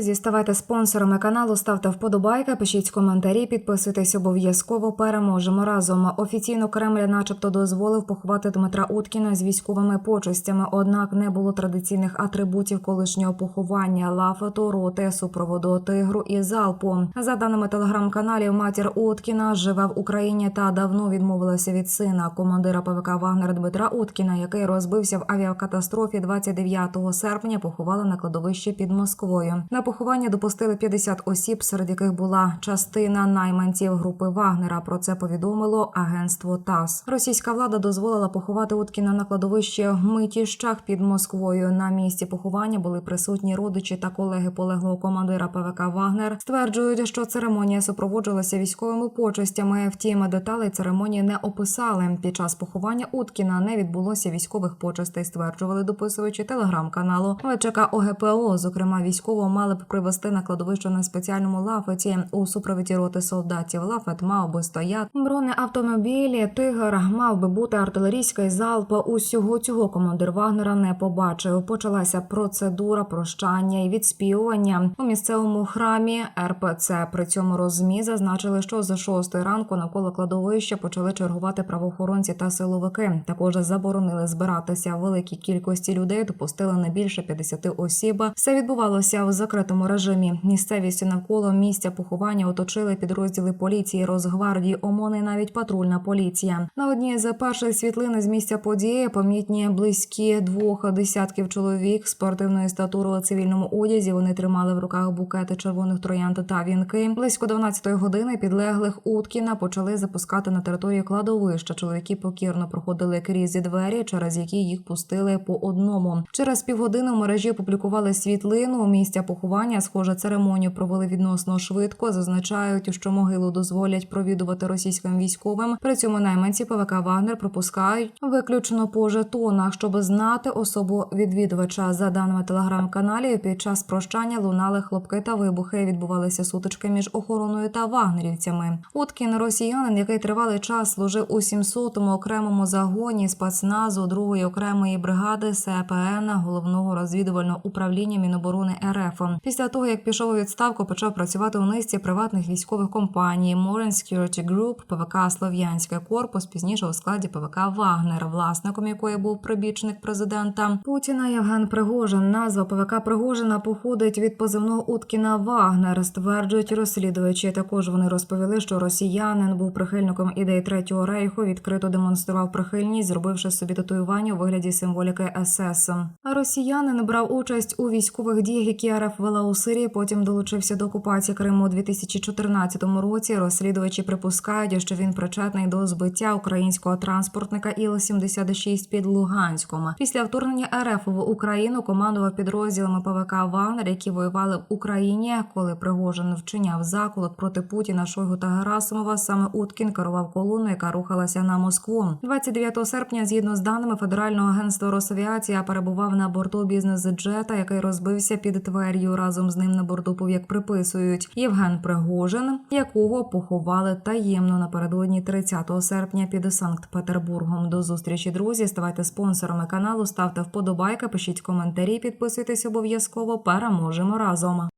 Друзі, ставайте спонсорами каналу, ставте вподобайки, пишіть коментарі, підписуйтесь обов'язково. Переможемо разом. Офіційно Кремль, начебто, дозволив поховати Дмитра Уткіна з військовими почестями. Однак не було традиційних атрибутів колишнього поховання лафету, роти, супроводу тигру і залпу. За даними телеграм-каналів, матір Уткіна живе в Україні та давно відмовилася від сина командира ПВК Вагнер Дмитра Уткіна, який розбився в авіакатастрофі 29 серпня. Поховали на кладовищі під Москвою. На поховання допустили 50 осіб, серед яких була частина найманців групи Вагнера. Про це повідомило агентство ТАСС. Російська влада дозволила поховати Уткіна на кладовищі в Митіщах під Москвою. На місці поховання були присутні родичі та колеги полеглого командира ПВК Вагнер. Стверджують, що церемонія супроводжувалася військовими почестями. Втім, деталей церемонії не описали. Під час поховання Уткіна не відбулося військових почестей. Стверджували дописувачі телеграм-каналу ВЧК ОГПО. Зокрема, військово мали б привезти на кладовище на спеціальному лафеті у супроводі роти солдатів. Лафет мав би стояти бронеавтомобілі. Тигр мав би бути артилерійський залп. Усього цього командир Вагнера не побачив. Почалася процедура прощання і відспівування у місцевому храмі РПЦ. При цьому розмі зазначили, що за шостої ранку навколо кладовища почали чергувати правоохоронці та силовики. Також заборонили збиратися великій кількості людей. Допустили не більше 50 осіб. Все відбувалося в закритому режимі. Місцевість навколо місця поховання оточили підрозділи поліції, Росгвардії, ОМОН і навіть патрульна поліція. На одній з перших світлин з місця події помітні близькі двох десятків чоловік спортивної статури у цивільному одязі. Вони тримали в руках букети червоних троянд та вінки. Близько 12-ї години підлеглих Уткіна почали запускати на територію кладовища. Чоловіки покірно проходили крізь двері, через які їх пустили по одному. Через півгодини в мережі опублікували світлину місця поховання. Схоже, церемонію провели відносно швидко. Зазначають, що могилу дозволять провідувати російським військовим. При цьому найманці ПВК Вагнер пропускають виключно по жетонах, щоб знати особу відвідувача. За даними телеграм-каналів, під час прощання лунали хлопки та вибухи. Відбувалися сутички між охороною та вагнерівцями. Уткін росіянин, який тривалий час служив у 700-му окремому загоні спецназу другої окремої бригади СПН головного розвідувального управління Міноборони РФ. Після того як пішов у відставку, почав працювати у низці приватних військових компаній Modern Security Group, ПВК Слов'янський корпус, пізніше у складі ПВК Вагнер, власником якої був прибічник президента Путіна Євген Пригожин. Назва ПВК Пригожина походить від позивного Уткіна Вагнер. Стверджують розслідувачі. Також вони розповіли, що росіянин був прихильником ідей третього рейху. Відкрито демонстрував прихильність, зробивши собі татуювання у вигляді символіки СС. А росіянин брав участь у військових діях, які РФ вела у Сирії. Потім долучився до окупації Криму у 2014 році. Розслідувачі припускають, що він причетний до збиття українського транспортника Іл-76 під Луганськом. Після вторгнення РФ в Україну командував підрозділами ПВК Вагнер, які воювали в Україні. Коли Пригожин вчиняв заколот проти Путіна, Шойгу та Герасимова, саме Уткін керував колоною, яка рухалася на Москву. 29 серпня, згідно з даними Федерального агентства Росавіація, перебував на борту бізнес-джета, який розбився під Твер'ю. Разом з ним на борту був, як приписують Євген Пригожин, якого поховали таємно напередодні 30 серпня під Санкт-Петербургом. До зустрічі, друзі. Ставайте спонсорами каналу, ставте вподобайки, пишіть коментарі, підписуйтесь обов'язково. Переможемо разом.